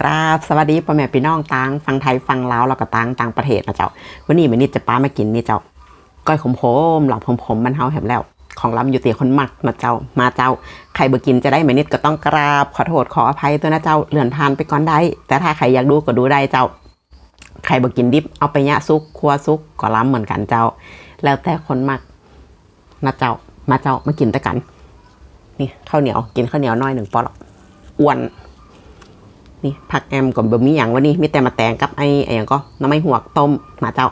กราบสวัสดีพ่อแม่พี่น้องต่างฟังไทยฟังลาวแล้วก็ต่างต่างประเทศนะเจ้าวันนี้มันนี่จะป้ามากินนี่เจ้าก้อยขมโมหลับผมผมมันเฮาแหมแล้ว ของลำอยู่เตียคนมักนะเจ้ามาเจ้าใครบ่กินจะได้ไหมนิดก็ต้องกราบขอโทษขออภัยตัวนะเจ้าเลื่อนผ่านไปก่อนได้ แต่ถ้าใครอยากดูก็ดูได้เจ้าใครบ่กินดิบเอาไปยะซุกครัวซุกก็ล้ำเหมือนกันเจ้า แล้วแต่คนมักนะเจ้ามาเจ้ามากินแต่กัน นี่ข้าวเหนียวกินข้าวเหนียวน้อยหนึ่งปอหรอกอ้วน นี่ผักแอมกับบะหมี่อย่างวันนี้มีแต่มาแตงกับไอ้ไอ้อย่างก็น้ำไม่หัวกต้มมาเจ้า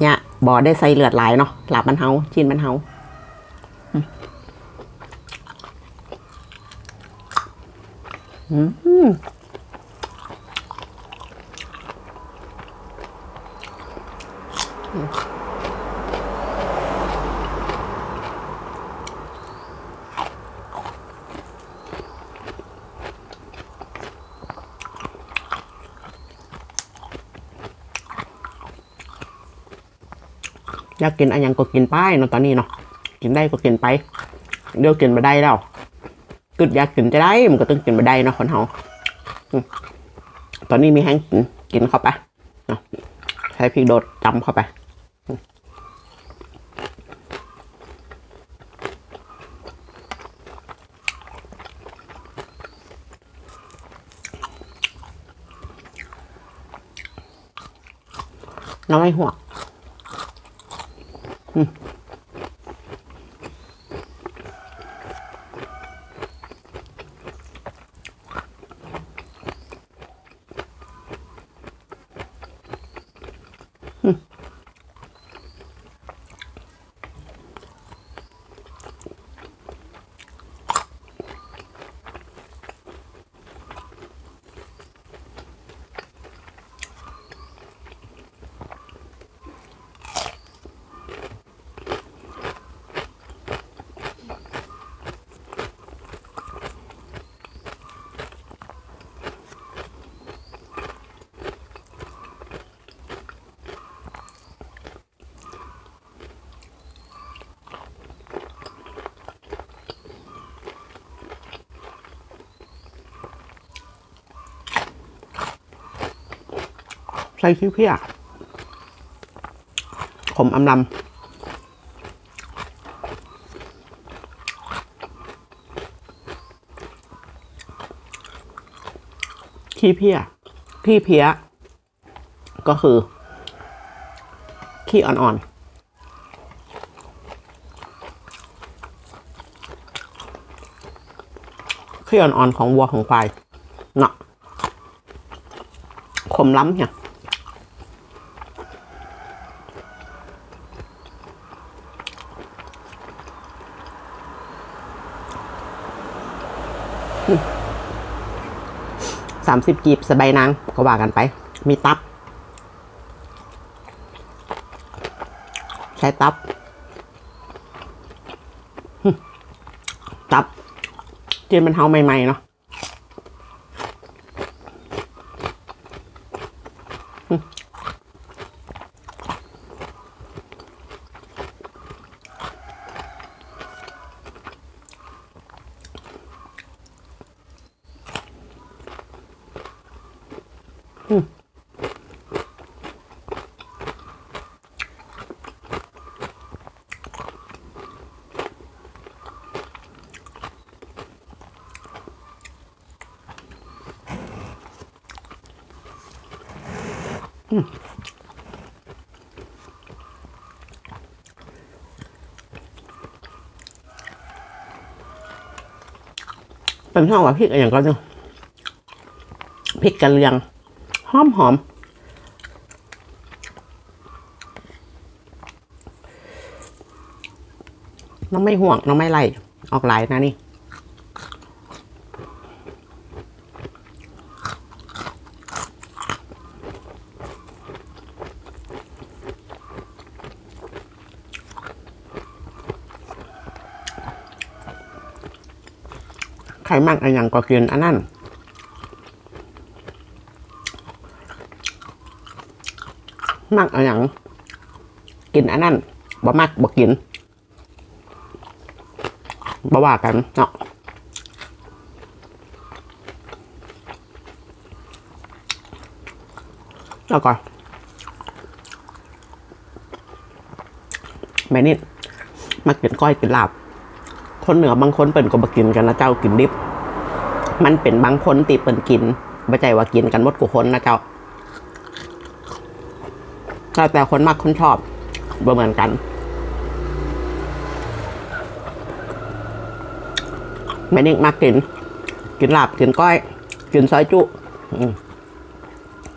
เนี่ยบอได้ใส่เลือดหลายเนาะหลับมันเฮาชิ้นมันเฮาอืมอืม อยากกินอะไรยังก็กินไปเนาะตอนนี้เนาะกินได้ก็กินไป เดี๋ยวกินมาได้แล้วกึดอยากกินจะได้มันก็ต้องกินมาได้เนาะคนเฮาตอนนี้มีแห้งกินกินเข้าไปเนาะใช้พริกโดดจำเข้าไปน้ำไม่หัว Hmm. ใส่ขี้เพี้ยขมอำลำขี้เพี้ยขี้เพี้ยก็คือ ขี้อ่อนๆขี้อ่อนๆของวัวของควายเนาะขมล้ำเนี่ย สามสิบกีบสบายนางก็ว่ากันไป มีตับ ใช้ตับ ตับเจียนมันเฮาใหม่ ๆ เนาะ เป็นห้องกับพริกอะไรอย่างก็จะพริกกระเลียงหอมหอมน้องไม่ห่วงน้องไม่ไล่ออกหลายนะนี่ มักอันยังก็กินอันนั้นมักอันยังกินอันนั้นบ่มักบ่กินบ่ว่ากันเนาะแล้วก็แม่นิดมากินก้อยกินลาบ คนเหนือบางคนเป็นก็มากินกันนะเจ้ากินดิบ มันเป็นบางคนตีเปิ่นกินไม่ใจว่ากินกันหมดกุคนนะเจ้าก็แต่คนมากคนชอบบ่เหมือนกันแม่นิดมากกิน กินหลาบกินก้อย กินซอยจุอืม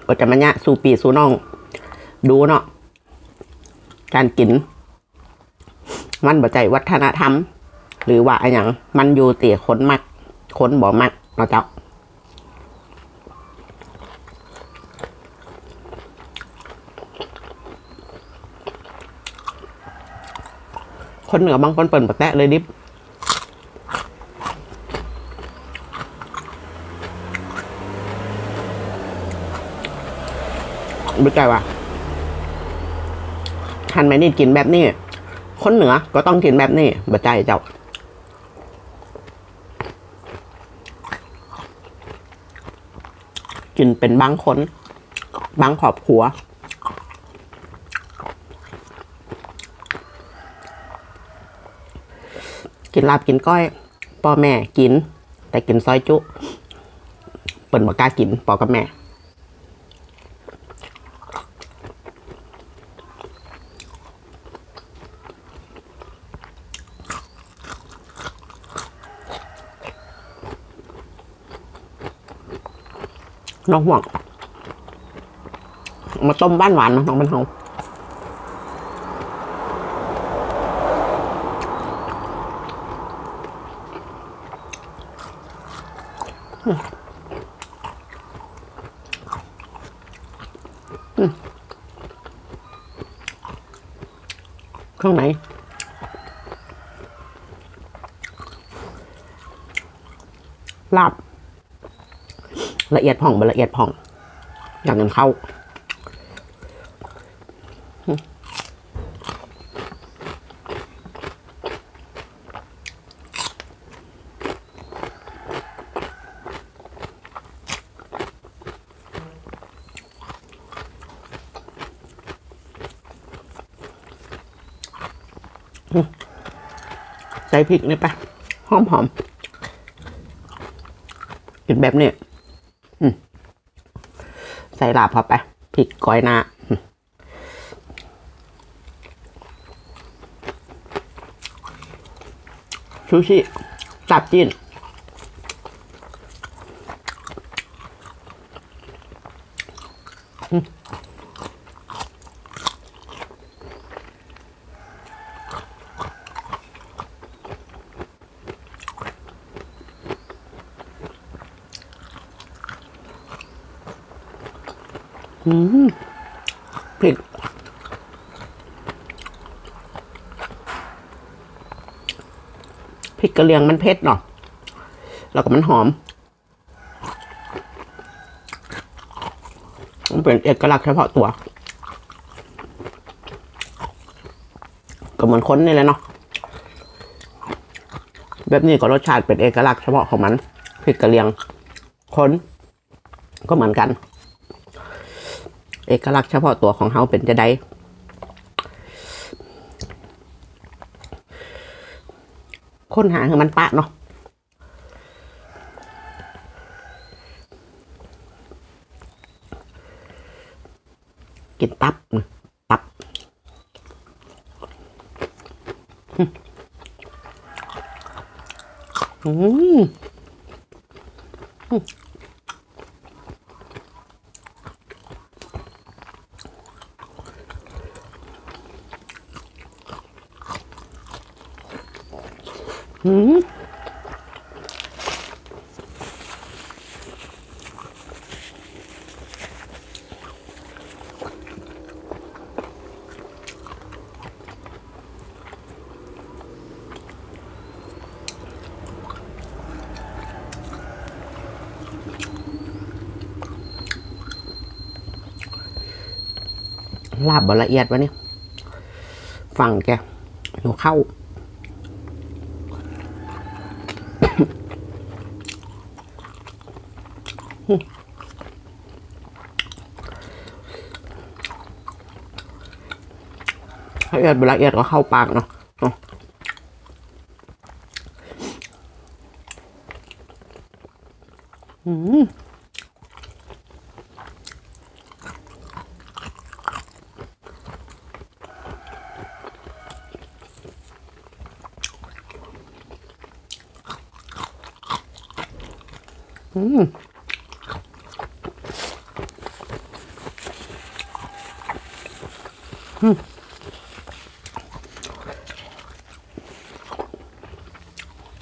ก็จะมาเนี่ยสูปีสูน้อง ดูเนาะการกิน มันบ่ใจวัฒนธรรม หรือว่าอะไรอย่างมันอยู่เตี่ยคนมักคนบ่มัก นาะจ้าคนเหนือบางคนเปิ่นปะแตะเลยดิบไม่ใจว่าทันไหมนี่กินแบบนี้ คนเหนือก็ต้องกินแบบนี้บ่ใจเจ้า กินเป็นบางคน บางครอบขัว กินลาบกินก้อยพ่อแม่กิน แต่กินซอยจุเปิ่นบอกกล้ากินปอกับแม่ น้องห่วง มาต้มบ้านหวานนะน้องมันเฮาอืมอืมเครื่องไหนหลาบ ละเอียดผ่องบละเอียดผ่อง อย่างนั้นเข้า ใส่พริกนี่ไปหอมหอมๆกินแบบนี้ใส่ลาบเข้าไปพริกก้อยหน้าซูชิจับจีน อืมพริกพริกกระเลียงมันเผ็ดเนาะแล้วก็มันหอม มันเป็นเอกลักษณ์เฉพาะตัว ก็เหมือนคนนี่แหละเนาะ แบบนี้ก็รสชาติเป็นเอกลักษณ์เฉพาะของมันพริกกระเลียงคนก็เหมือนกัน เอกลักษณ์เฉพาะตัวของเฮาเป็นจะได้ค้นหาคือมันปะเนาะ กินตับนะตับ อืมอืม อืมลาบบละเอียดวะเนี่ยฟังแกหนูเข้า ละเอียดละเอียดก็เข้าปากเนาะอืมอืม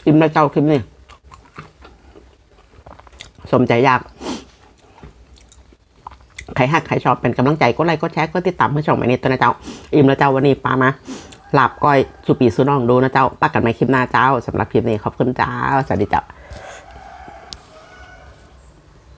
กินแล้วเจ้าคลิปนี่สมใจอยาก ใครหักใครชอบเป็นกำลังใจก็ไลค์ก็แชร์ก็ติดตามเพื่อช่องใหม่นี้ตัวนะเจ้า อิ่มแล้วเจ้าวันนี้ปามาหลับก้อยสุปีสุน้องดูนะเจ้าปักกันใหม่คลิปหน้าเจ้าสำหรับคลิปนี้ขอบคุณเจ้าสวัสดีเจ้า